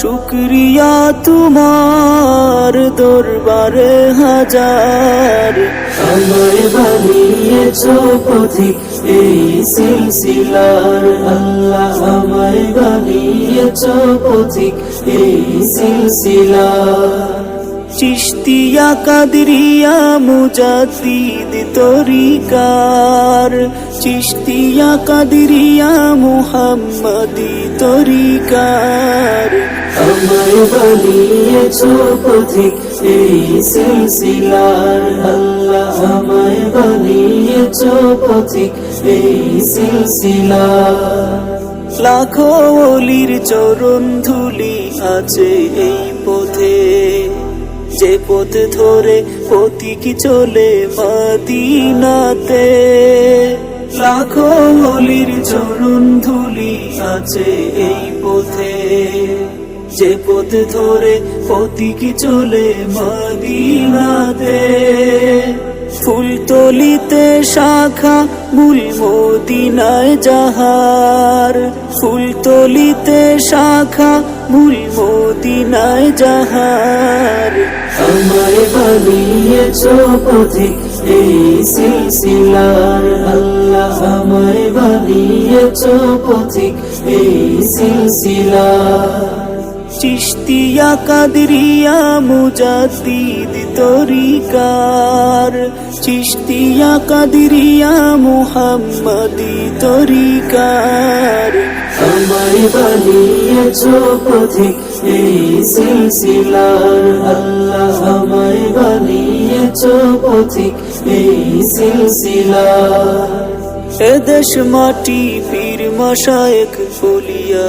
শুক্রিয়া তোমার দরবারে হাজার। আমায় বানিয়েছ পথিক, এই সিলসিলার আল্লাহ। আমায় বানিয়েছ পথিক, এই সিলসিলার চিস্তিয়া কাদরিয়া মুজাদ্দিদ তরিকার। চিস্তিয়া কাদরিয়া মুহাম্মদি তরিকার। আমায় বানিয়েছ পথিক এই সিলসিলার আল্লাহ আমায় বানিয়েছ পথিক এই সিলসিলার লাখো অলির চরণ ধুলি আছে এই পথে। যে পথ ধরে পথিক চলে মদিনাতে। লাখো অলির চরণ ধুলি আছে এই পথে। যে পথ ধরে পথিক চলে মদিনাতে ফুলতলিতে শাখা মূল মদিনায় যাহার ফুলতলিতে শাখা মূল মদিনায় যাহার আমায় বানিয়েছ পথিক এই সিলসিলার আল্লাহ, আমায় বানিয়েছ পথিক এই সিলসিলার। চিস্তিয়া কাদরিয়া মুজাদ্দিদ তরিকার। চিস্তিয়া কাদরিয়া মুহাম্মদি তরিকার। আমায় বানিয়েছ পথিক এই সিলসিলার আল্লাহ। আমায় বানিয়েছ পথিক এই সিলসিলার। এদেশ মাটি পীর মশায়েক বলিয়া